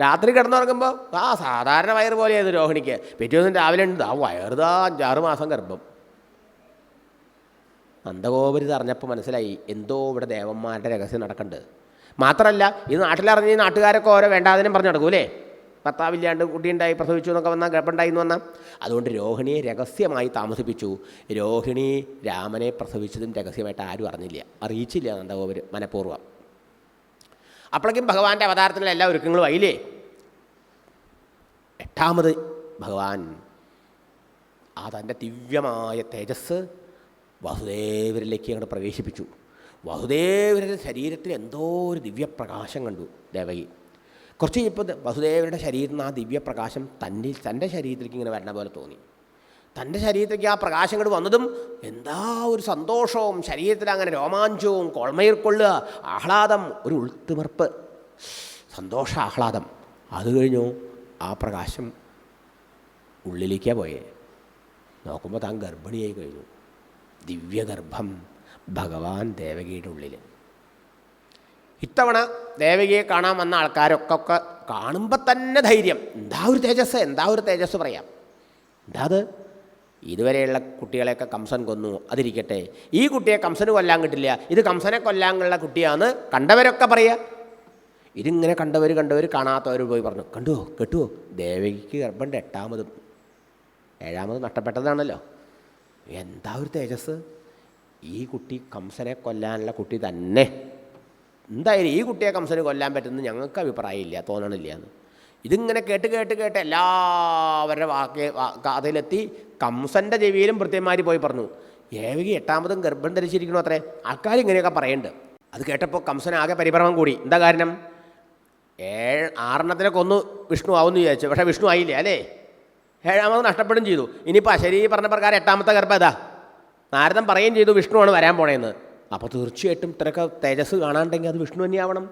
രാത്രി കിടന്നുറങ്ങുമ്പോൾ ആ സാധാരണ വയറ് പോലെയായിരുന്നു രോഹിണിക്ക്. പിറ്റേ ദിവസം രാവിലെ ഉണ്ട്. ആ വയറുതാ അഞ്ചാറ് മാസം ഗർഭം. നന്ദഗോപുരി അറിഞ്ഞപ്പോൾ മനസ്സിലായി എന്തോ ഇവിടെ ദേവന്മാരുടെ രഹസ്യം നടക്കുന്നുണ്ട് മാത്രമല്ല ഇത് നാട്ടിലിറങ്ങി ഈ നാട്ടുകാരൊക്കെ ഓരോ വേണ്ടാതിനും പറഞ്ഞു നടക്കൂലേ ഭർത്താവില്ലാണ്ട് കുട്ടിയുണ്ടായി പ്രസവിച്ചു എന്നൊക്കെ വന്നാൽ ഗർഭമുണ്ടായി എന്ന് വന്നാൽ അതുകൊണ്ട് രോഹിണിയെ രഹസ്യമായി താമസിപ്പിച്ചു. രോഹിണി രാമനെ പ്രസവിച്ചതും രഹസ്യമായിട്ട് ആരും അറിഞ്ഞില്ല. അറിയിച്ചില്ല നന്ദഗോപുരം മനഃപൂർവം. അപ്പോഴേക്കും ഭഗവാന്റെ അവതാരത്തിലുള്ള എല്ലാ ഒരുക്കങ്ങളും ആയില്ലേ? എട്ടാമത് ഭഗവാൻ. ആ തന്റെ ദിവ്യമായ തേജസ് വസുദേവരിലേക്ക് അങ്ങോട്ട് പ്രവേശിപ്പിച്ചു. വസുദേവരുടെ ശരീരത്തിൽ എന്തോ ഒരു ദിവ്യപ്രകാശം കണ്ടു ദേവകി. കുറച്ച് കഴിഞ്ഞപ്പോൾ വസുദേവരുടെ ശരീരത്തിൽ നിന്ന് ആ ദിവ്യപ്രകാശം തന്നിൽ തന്റെ ശരീരത്തിലേക്ക് ഇങ്ങനെ വരണ പോലെ തോന്നി. തന്റെ ശരീരത്തിലേക്ക് ആ പ്രകാശം ഇങ്ങോട്ട് വന്നതും എന്താ ഒരു സന്തോഷവും ശരീരത്തിൽ അങ്ങനെ രോമാഞ്ചവും കൊൾമയിൽ കൊള്ളുക ആഹ്ലാദം ഒരു ഉൾത്തിമർപ്പ്. സന്തോഷ ആഹ്ലാദം. അത് കഴിഞ്ഞു ആ പ്രകാശം ഉള്ളിലേക്കാണ് പോയേ. നോക്കുമ്പോൾ താൻ ഗർഭിണിയായി കഴിഞ്ഞു. ദിവ്യഗർഭം ഭഗവാൻ ദേവകിയുടെ ഉള്ളിൽ ഇത്തവണ ദേവകിയെ കാണാൻ വന്ന ആൾക്കാരൊക്കെ ഒക്കെ കാണുമ്പോൾ തന്നെ ധൈര്യം. എന്താ ഒരു തേജസ് എന്താ ഒരു തേജസ് പറയാം. എന്താ അത്? ഇതുവരെയുള്ള കുട്ടികളെയൊക്കെ കംസൻ കൊന്നു. അതിരിക്കട്ടെ. ഈ കുട്ടിയെ കംസന് കൊല്ലാൻ കിട്ടില്ല. ഇത് കംസനെ കൊല്ലാനുള്ള കുട്ടിയാണ് കണ്ടവരൊക്കെ പറയുക. ഇതിങ്ങനെ കണ്ടവർ കണ്ടവർ കാണാത്തവർ പോയി പറഞ്ഞു കണ്ടുവോ കേട്ടുവോ? ദേവകിക്ക് ഗർഭന്റെ എട്ടാമതും. ഏഴാമത് നഷ്ടപ്പെട്ടതാണല്ലോ. എന്താ ഒരു തേജസ്? ഈ കുട്ടി കംസനെ കൊല്ലാനുള്ള കുട്ടി തന്നെ. എന്തായാലും ഈ കുട്ടിയെ കംസന് കൊല്ലാൻ പറ്റുന്നത് ഞങ്ങൾക്ക് അഭിപ്രായമില്ല തോന്നണില്ല എന്ന്. ഇതിങ്ങനെ കേട്ട് കേട്ട് കേട്ട് എല്ലാവരുടെ വാക്ക് കഥയിലെത്തി കംസന്റെ ചെവിയിലും ഭൃത്യന്മാർ പോയി പറഞ്ഞു ഏവകി എട്ടാമതും ഗർഭം ധരിച്ചിരിക്കണോ അത്രേ. ആൾക്കാർ ഇങ്ങനെയൊക്കെ പറയുന്നുണ്ട് അത് കേട്ടപ്പോൾ കംസൻ ആകെ പരിഭ്രമം കൂടി. എന്താ കാരണം? ഏഴ് ആറെണ്ണത്തിനൊക്കെ ഒന്ന് വിഷ്ണു ആവുമെന്ന് വിചാരിച്ചു. പക്ഷേ വിഷ്ണു ആയില്ല? അല്ലേ? ഏഴാമത് നഷ്ടപ്പെടും ചെയ്തു. ഇനിയിപ്പോൾ അശരീ പറഞ്ഞ പ്രകാരം എട്ടാമത്തെ ഗർഭം ഇതാ നാരദം പറയുകയും ചെയ്തു വിഷ്ണുവാണ് വരാൻ പോണേന്ന്. അപ്പോൾ തീർച്ചയായിട്ടും ഇത്രയൊക്കെ തേജസ് കാണാണ്ടെങ്കിൽ അത് വിഷ്ണു തന്നെയാവണം.